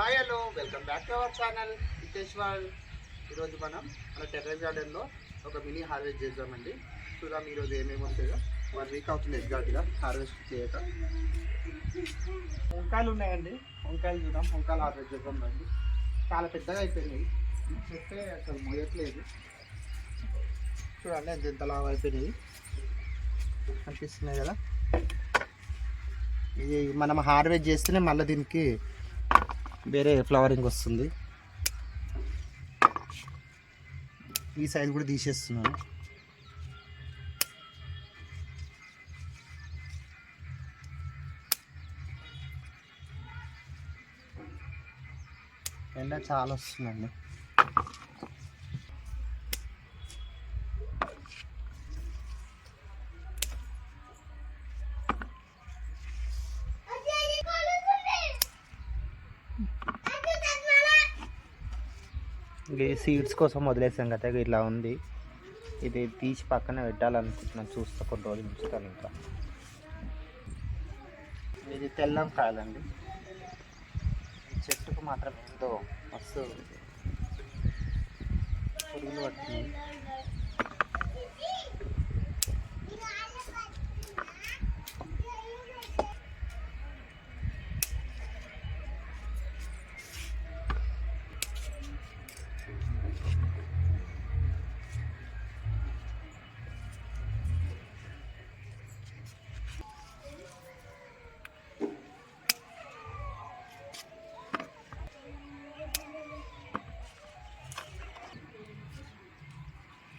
Hi hello welcome back to our channel Hitesh wall ఈరోజు మనం మన టెర్రస్ గార్డెన్లో ఒక మినీ హార్వెస్ట్ చేద్దామండి. చూద్దాం ఈరోజు ఏమేమి వస్తాయో. వన్ వీక్ అవుతుంది ఎగ్జాక్ట్గా హార్వెస్ట్ చేయక. వంకాయలు ఉన్నాయండి. వంకాయలు చూద్దాం. వంకాయలు హార్వెస్ట్ చేద్దాం రండి. చాలా పెద్దగా అయిపోయినాయి. చెప్తే అసలు మోయట్లేదు చూడండి ఎంత ఎంత లావు అయిపోయినాయి. అనిపిస్తున్నాయి కదా. ఇది మనం హార్వెస్ట్ చేస్తేనే మళ్ళీ దీనికి వేరే ఫ్లవరింగ్ వస్తుంది. ఈ సైజ్ కూడా తీసేస్తున్నాను. ఎండ చాలా వస్తుందండి. ఇది సీడ్స్ కోసం వదిలేసాం కదా ఇట్లా ఉంది. ఇది తీసి పక్కన పెట్టాలనుకుంటున్నాను చూస్తా కొన్ని రోజులు ఉంచుతాను ఇంకా. ఇది తెల్లం కాదండి చెట్టుకు మాత్రం ఏందో మస్తు పురుగులు పడుతుంది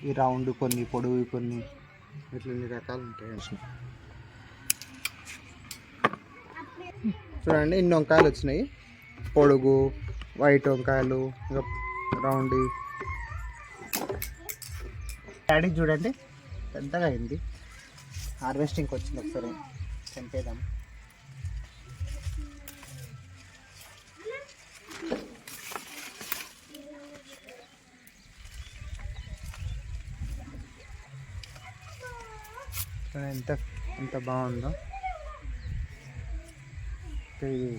ఈ రౌండ్ కొన్ని పొడవు కొన్ని ఇట్లా ఇన్ని రకాలు ఉంటాయి చూడండి ఇన్ని వంకాయలు వచ్చినాయి. పొడుగు వైట్ వంకాయలు ఇంకా రౌండ్. డాడీ చూడండి పెద్దగా అయింది. హార్వెస్టింగ్కి వచ్చింది ఒకసారి. చంపేద్దాం. ఎంత ఎంత బాగుందో. ఇది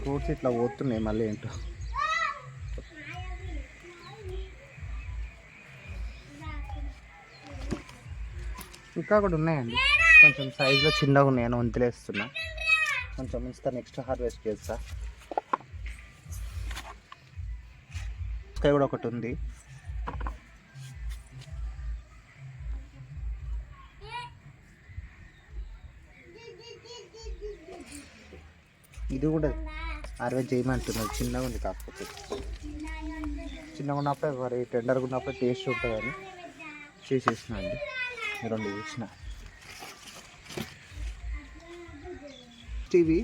ఫ్రూట్స్ ఇట్లా పోతున్నాయి మళ్ళీ ఏంటో. ఇంకా కూడా ఉన్నాయండి. కొంచెం సైజులో చిన్నగా ఉన్నాయని వంతులేస్తున్నా కొంచెం ఇస్తా నెక్స్ట్ హార్వెస్ట్ చేస్తా. ఇంకా కూడా ఒకటి ఉంది. ఇది కూడా అరవై చేయమంటున్నారు. చిన్నగా ఉంది కాకపోతే. చిన్నగా ఉన్నప్పుడే మరి టెండర్గా ఉన్నప్పుడు టేస్ట్ ఉంటుందని చేసేసిన అండి. రెండు చేసిన. ఇవి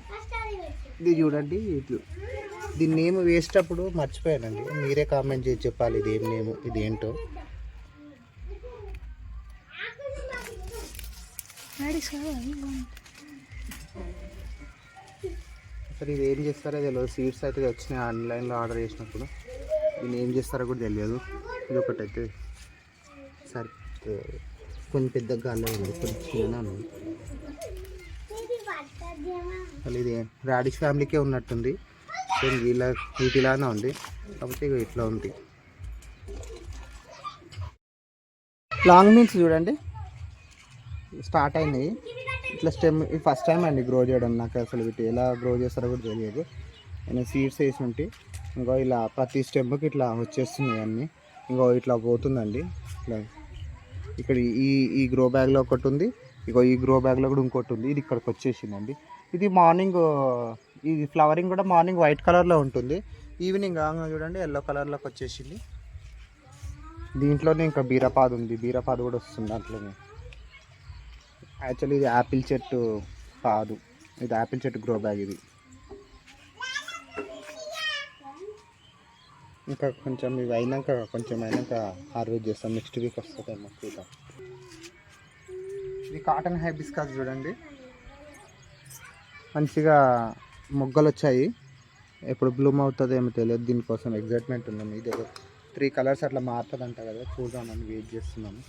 ఇది చూడండి ఇట్లు. దీని నేమ్ వేసేటప్పుడు మర్చిపోయానండి. మీరే కామెంట్ చేసి చెప్పాలి ఇది ఏం నేమ్ ఇది ఏంటో. సరే ఇది ఏం చేస్తారో తెలియదు సీడ్స్ అయితే వచ్చినాయి ఆన్లైన్లో ఆర్డర్ చేసినప్పుడు. దీన్ని ఏం చేస్తారో కూడా తెలియదు ఇది ఒకటి అయితే సరే కొంచెం పెద్ద గాలి ఉంది కొంచెం చిన్న ఉంది. మళ్ళీ ఇది రాడిష్ ఫ్యామిలీకే ఉన్నట్టుంది. ఇలా వీళ్ళ వీటిలానే ఉంది. కాకపోతే ఇక ఇట్లా ఉంది. లాంగ్ మీన్స్ చూడండి. స్టార్ట్ అయినాయి ఇట్లా స్టెమ్ ఇది ఫస్ట్ టైం అండి గ్రో చేయడం. నాకు అసలు వీటి ఎలా గ్రో చేస్తారో కూడా తెలియదు. నేను సీడ్స్ వేసి ఉంటే ఇంకో ఇలా ప్రతి స్టెమ్కి ఇట్లా వచ్చేస్తున్నాయి అన్నీ. ఇంకో ఇట్లా పోతుందండి. ఇట్లా ఇక్కడ ఈ ఈ గ్రో బ్యాగ్లో ఒకటి ఉంది ఇగో ఈ గ్రో బ్యాగ్లో కూడా ఇంకోటి ఉంది. ఇది ఇక్కడికి వచ్చేసిందండి. ఇది మార్నింగ్ ఇది ఫ్లవరింగ్ కూడా మార్నింగ్ వైట్ కలర్లో ఉంటుంది. ఈవినింగ్ కాగానే చూడండి ఎల్లో కలర్లోకి వచ్చేసింది. దీంట్లోనే ఇంకా బీరపాదు ఉంది. బీరపాదు కూడా వస్తుంది దాంట్లోనే. యాక్చువల్లీ ఇది యాపిల్ చెట్టు కాదు. ఇది యాపిల్ చెట్టు గ్రో బ్యాగ్ ఇది. ఇంకా కొంచెం ఇవి అయినాక కొంచెం అయినాక హార్వెస్ట్ చేస్తాం. నెక్స్ట్ వీక్ వస్తుందేమో చూద్దాం ఇది కాటన్ హైబిస్కాస్ చూడండి. మంచిగా మొగ్గలు వచ్చాయి. ఎప్పుడు బ్లూమ్ అవుతుందో ఏమో తెలియదు. దీనికోసం ఎగ్జైట్మెంట్ ఉన్నాం. ఇది త్రీ కలర్స్ అట్లా మారుతుందంట కదా. చూద్దామని వెయిట్ చేస్తున్నాము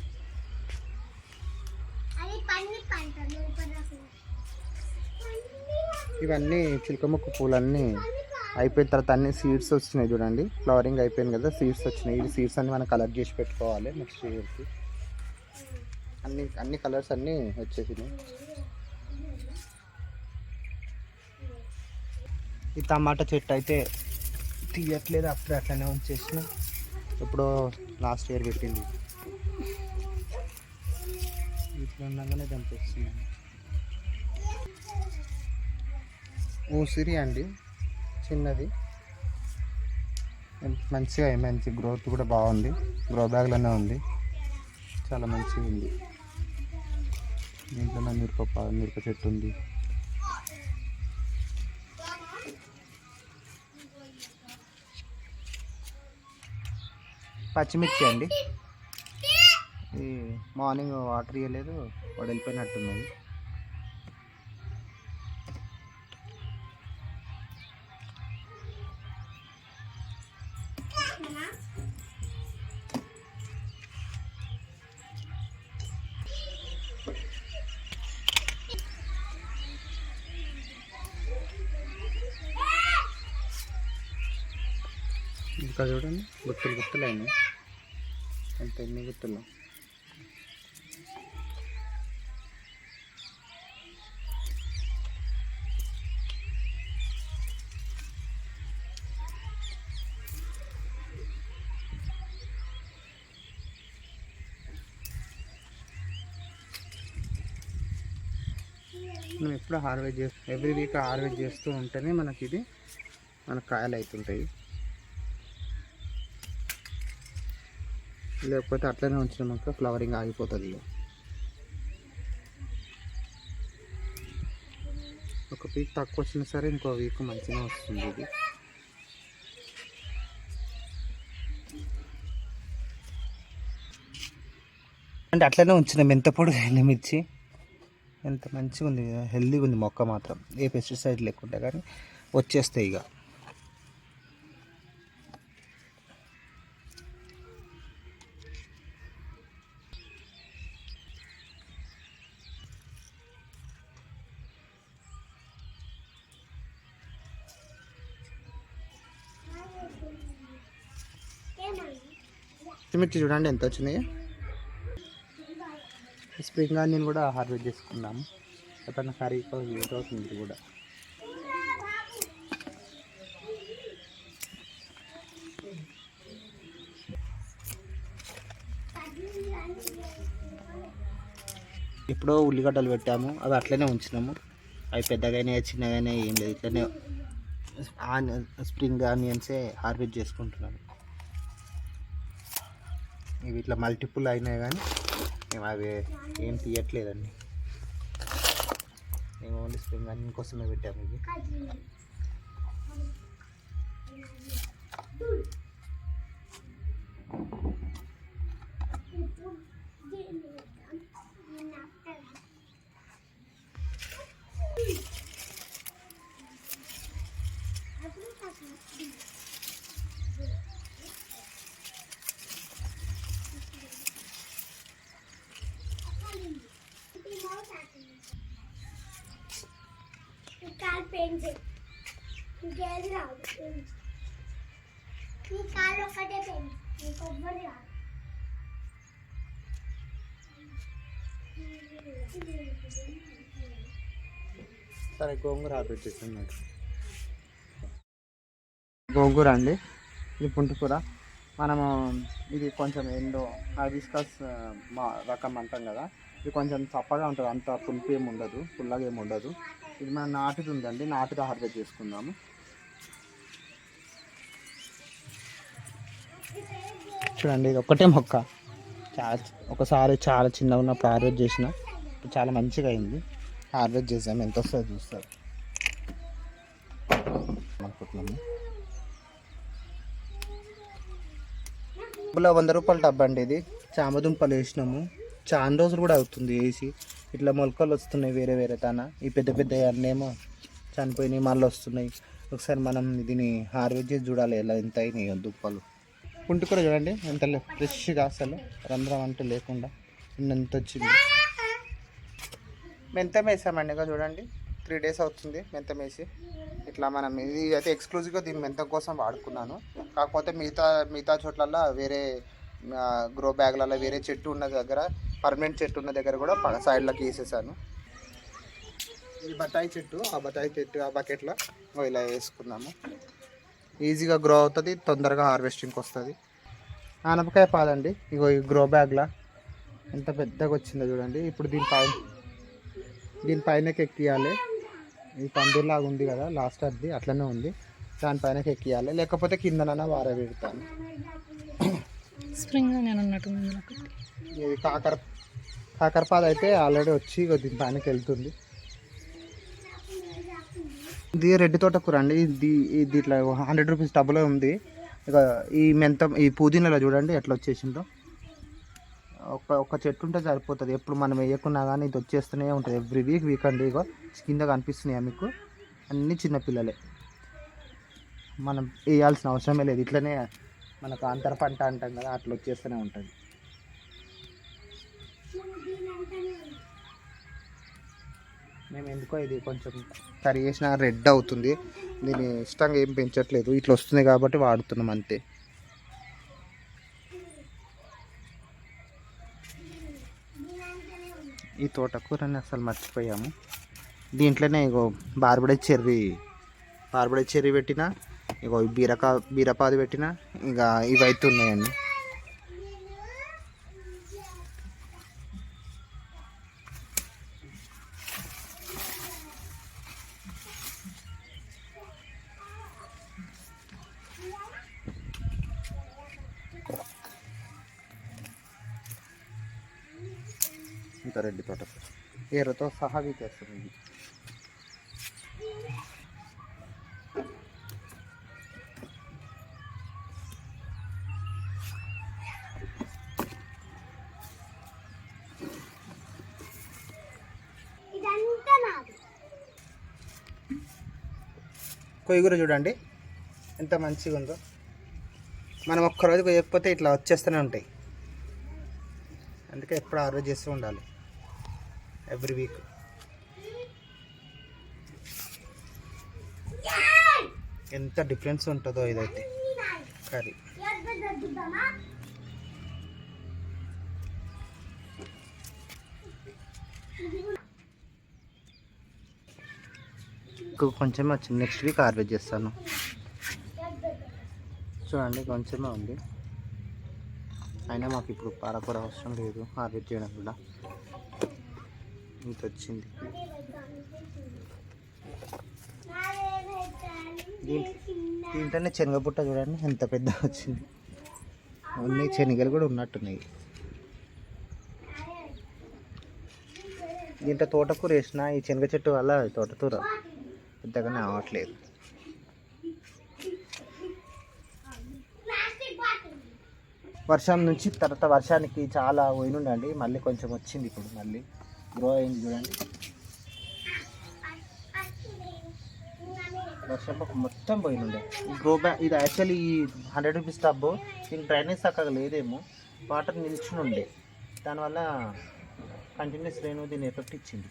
ఇవన్నీ చిలకముక్క పూలన్నీ అయిపోయిన తర్వాత అన్ని సీడ్స్ వచ్చినాయి చూడండి. ఫ్లవరింగ్ అయిపోయింది కదా సీడ్స్ వచ్చినాయి. ఈ సీడ్స్ అన్ని మనం కలెక్ట్ చేసి పెట్టుకోవాలి నెక్స్ట్ ఇయర్కి అన్ని అన్ని కలర్స్ అన్నీ వచ్చేసినాయి. ఈ టమాటా చెట్టు అయితే తీయట్లేదు అప్పుడు అట్లనే ఉంచేసిన. ఇప్పుడు లాస్ట్ ఇయర్ పెట్టింది. ఇట్లా ఉండగానే చంపేస్తున్నాను. ఊసిరి అండి. చిన్నది. మంచిగా మంచి గ్రోత్ కూడా బాగుంది. గ్రో బ్యాగ్లోనే ఉంది. చాలా మంచిగా ఉంది. దీంట్లో మిరప మిరప చెట్టు ఉంది. పచ్చిమిర్చి అండి. ఈ మార్నింగ్ వాటర్ ఇవ్వలేదు వాడు వెళ్ళిపోయినట్టున్నది ఇక్కడ చూడండి. గుత్తులు గుత్తులు అయినాయి. అంత ఎన్ని గుత్తులు? మనం ఎప్పుడు హార్వెస్ట్ చేస్తూ ఎవ్రీ వీక్ హార్వెస్ట్ చేస్తూ ఉంటేనే మనకి ఇది మనకు కాయలు అవుతుంటాయి లేకపోతే అట్లనే ఉంచినాక ఫ్లవరింగ్ ఆగిపోతుంది ఒక వీక్ తక్కువ వచ్చినా సరే ఇంకో వీక్ మంచిగా వస్తుంది ఇది. అంటే అట్లనే ఉంచిన ఎంత పొడి మిర్చి ఎంత మంచిగా ఉంది హెల్దీగా ఉంది మొక్క మాత్రం. ఏ పెస్టిసైడ్ లేకుండా కానీ వచ్చేస్తాయి ఇక పచ్చిమిర్చి చూడండి ఎంత వచ్చినాయి. స్ప్రింగ్ ఆనియన్ కూడా హార్వెస్ట్ చేసుకున్నాము అతను కర్రీ యూజ్ అవుతుంది కూడా. ఎప్పుడో ఉల్లిగడ్డలు పెట్టాము. అవి అట్లనే ఉంచినాము. అవి పెద్దగానే చిన్నగానే ఏం లేదు. ఇట్లనే ఆనియన్ స్ప్రింగ్ ఆనియన్సే హార్వెస్ట్ చేసుకుంటున్నాము. ఇవి ఇట్లా మల్టిపుల్ అయినాయి కానీ మేము అవి ఏం తీయట్లేదండి. మేము ఓన్లీ స్ప్రింగ్ అన్ని కోసమే పెట్టాము ఇవి. కాలు పెయింట్ ఇంకేది రాదు. నీ ఒకటే పెయింట్ రాదు సరే గోంగూర హార్వెస్ట్ నాకు గోంగూర అండి. ఇది పుంటికూర మనము ఇది కొంచెం ఎండో హైబిస్కస్ మా రకం అంటాం కదా. ఇది కొంచెం చప్పగా ఉంటుంది. అంత పులుపు ఏమి ఉండదు పుల్లగా ఏమి ఉండదు. ఇది మన నాటుది ఉందండి. నాటుగా హార్వెస్ట్ చేసుకుందాము. చూడండి ఇది ఒకటే మొక్క. చాలా ఒకసారి చాలా చిన్నగా ఉన్నప్పుడు హార్వెస్ట్ చేసిన ఇప్పుడు చాలా మంచిగా అయింది. హార్వెస్ట్ చేసాము. ఎంత వస్తుందో చూస్తారు. అనుకుంటున్నాము. డబ్బులో వంద రూపాయల డబ్బా అండి ఇది. చామదుంపలు వేసినాము. చాలా రోజులు కూడా అవుతుంది వేసి. ఇట్లా మొలకలు వస్తున్నాయి వేరే వేరే తాన? ఈ పెద్ద పెద్ద అన్నేమో చనిపోయినాయి మళ్ళీ వస్తున్నాయి. ఒకసారి మనం దీన్ని హార్వెస్ట్ చేసి చూడాలి ఎలా ఎంత అయినాయి దుప్పలు. పుంటి కూడా చూడండి ఎంత ఫ్రెష్గా అసలు. రంధ్రం అంటూ లేకుండా ఎంత వచ్చింది. మెంతం వేసామండి ఇంకా చూడండి త్రీ డేస్ అవుతుంది మెంతం వేసి ఇట్లా మనం ఇది అయితే ఎక్స్క్లూజివ్గా దీని మెంతం కోసం వాడుకున్నాను. కాకపోతే మిగతా మిగతా చోట్లల్లో వేరే గ్రో బ్యాగ్లలో వేరే చెట్టు ఉన్న దగ్గర పర్మనెంట్ చెట్టు ఉన్న దగ్గర కూడా ప- సైడ్లోకి వేసేసాను. ఇది బత్తాయి చెట్టు ఆ బత్తాయి చెట్టు ఆ బకెట్లో ఇలా వేసుకున్నాము. ఈజీగా గ్రో అవుతుంది తొందరగా హార్వెస్టింగ్కి వస్తుంది. ఆనపకాయ పాలండి ఇగో ఈ గ్రో బ్యాగ్లా ఎంత పెద్దగా వచ్చిందో చూడండి. ఇప్పుడు దీనిపైన దీనిపైనకి ఎక్కియాలి. ఈ పందిర్లాగా ఉంది కదా లాస్ట్ అది అట్లనే ఉంది. దానిపైనకి ఎక్కియాలి. లేకపోతే కిందనన్నా వార పెడతాను. స్ప్రింగ్ నేను అన్నట్టుంది నాకు ఇది కాకర కాకరపాద అయితే ఆల్రెడీ వచ్చి దీని పైనకి వెళ్తుంది. ఇది రెడ్డి తోటకూర అండి. ఇది ఇది ఇట్లా హండ్రెడ్ రూపీస్ డబ్బులో ఉంది. ఇక ఈ మెంతం ఈ పుదీనాలో చూడండి ఎట్లా వచ్చేసిందో. ఒక ఒక చెట్టు ఉంటే సరిపోతుంది. ఎప్పుడు మనం వేయకున్నా కానీ ఇది వచ్చేస్తూనే ఉంటుంది. ఎవ్రీ వీక్ వీక్ అండి ఇగో. కింద కనిపిస్తున్నాయా మీకు? అన్నీ చిన్నపిల్లలే మనం వేయాల్సిన అవసరమే లేదు. ఇట్లనే మనకు అంతర పంట అంటాం కదా అట్లా వచ్చేస్తూనే ఉంటుంది. మేము ఎందుకో ఇది కొంచెం కర్రీ చేసిన రెడ్ అవుతుంది. దీన్ని ఇష్టంగా ఏం పెంచట్లేదు. ఇట్లా వస్తుంది కాబట్టి వాడుతున్నాం అంతే. ఈ తోటకూరని అసలు మర్చిపోయాము. దీంట్లోనే ఇగో బార్బడే చెర్రీ బార్బడే చెర్రీ పెట్టిన ఇగో బీరకా బీరపాది పెట్టిన ఇక ఇవి అయితే ఉన్నాయండి. ఇంకా రెడ్డి తోట. ఏరతో సహా వీకేస్తుంది. ఇది కొయ్యూర చూడండి. ఎంత మంచిగా ఉందో. మనం ఒక్కరోజు కొయ్యకపోతే ఇట్లా వచ్చేస్తూనే ఉంటాయి. అందుకే ఎప్పుడు ఆరోజు చేస్తూ ఉండాలి. Every week. ఎంత డిఫరెన్స్ ఉంటుందో ఇదైతే. కర్రీ. కొంచెం వచ్చింది నెక్స్ట్ వీక్ హార్వెస్ట్ చేస్తాను. చూడండి కొంచెమే ఉంది. అయినా మాకు ఇప్పుడు పాలకూర అవసరం లేదు హార్వెస్ట్ చేయడం కూడా. ఇంత వచ్చింది దీంట్లోనే శనగపుట్ట చూడండి ఎంత పెద్ద వచ్చింది. అన్ని శనగలు కూడా ఉన్నట్టున్నాయి. దీంట్లో తోటకూర వేసిన ఈ శనగ చెట్టు వల్ల తోటకూర పెద్దగానే అవ్వట్లేదు వర్షం నుంచి తర్వాత వర్షానికి చాలా పోయినుండండి మళ్ళీ కొంచెం వచ్చింది ఇప్పుడు మళ్ళీ. గ్రో అయింది చూడండి వర్షం మొత్తం పోయినుండే గ్రో బ్యాగ్ ఇది యాక్చువల్లీ ఈ హండ్రెడ్ రూపీస్ టబ్ దీనికి డ్రైనేజ్ చక్కగా లేదేమో వాటర్ నిల్చుని ఉండే దానివల్ల కంటిన్యూస్ రేణు దీని ఎఫెక్ట్ ఇచ్చింది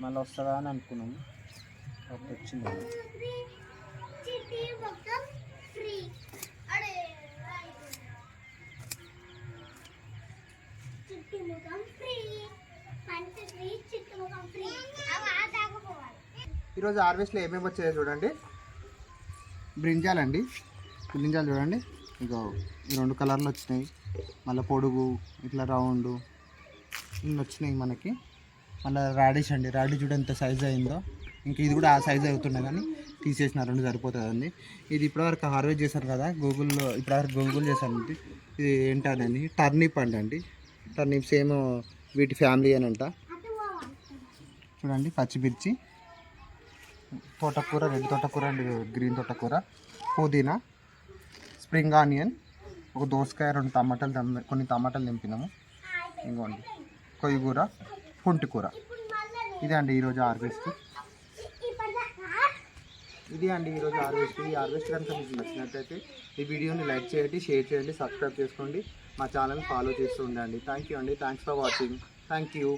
మళ్ళీ వస్తుందా అని అనుకున్నాము వచ్చింది చిట్టి మొత్తం ఫ్రీ అడే చిట్టి ముఖం ఫ్రీ పంట ఫ్రీ చిట్టి ముఖం ఫ్రీ అవి ఆ తాగపోవాలి ఈరోజు హార్వెస్ట్లో ఏమేమి వచ్చాయో చూడండి. బ్రింజాలండి. బ్రింజాలు చూడండి. ఇక రెండు కలర్లు వచ్చినాయి. మళ్ళీ పొడుగు ఇట్లా రౌండ్ ఇన్ని వచ్చినాయి మనకి. మళ్ళీ రాడిష్ అండి. రాడిష్ చూడ ఎంత సైజ్ అయిందో. ఇంకా ఇది కూడా ఆ సైజ్ అవుతుండే కానీ తీసేసిన రెండు సరిపోతుందండి. ఇది ఇప్పటివరకు హార్వెస్ట్ చేశారు కదా గూగుల్లో ఇప్పటివరకు గూగుల్ చేశాను ఇది ఇది ఏంటని టర్నిప్ అండి అండి. టర్నిప్స్ ఏమో వీటి ఫ్యామిలీ అని అంట. చూడండి పచ్చిమిర్చి తోటకూర రెడ్ తోటకూర అండ్ గ్రీన్ తోటకూర పుదీనా స్ప్రింగ్ ఆనియన్ ఒక దోసకాయ రెండు టమాటాలు కొన్ని టమాటాలు నింపినాము ఇంకోండి కొయ్యగూర కూర ఇదే అండి ఈరోజు హార్వెస్ట్. ఇదే ఇది అండి ఈరోజు హార్వెస్ట్. ఈ హార్వెస్ట్ కనుక మీకు నచ్చినట్లయితే ఈ వీడియోని లైక్ చేయండి షేర్ చేయండి సబ్స్క్రైబ్ చేసుకోండి. మా ఛానల్ ఫాలో చేస్తూ ఉండండి. థ్యాంక్ యూ అండి. Thanks for watching thank you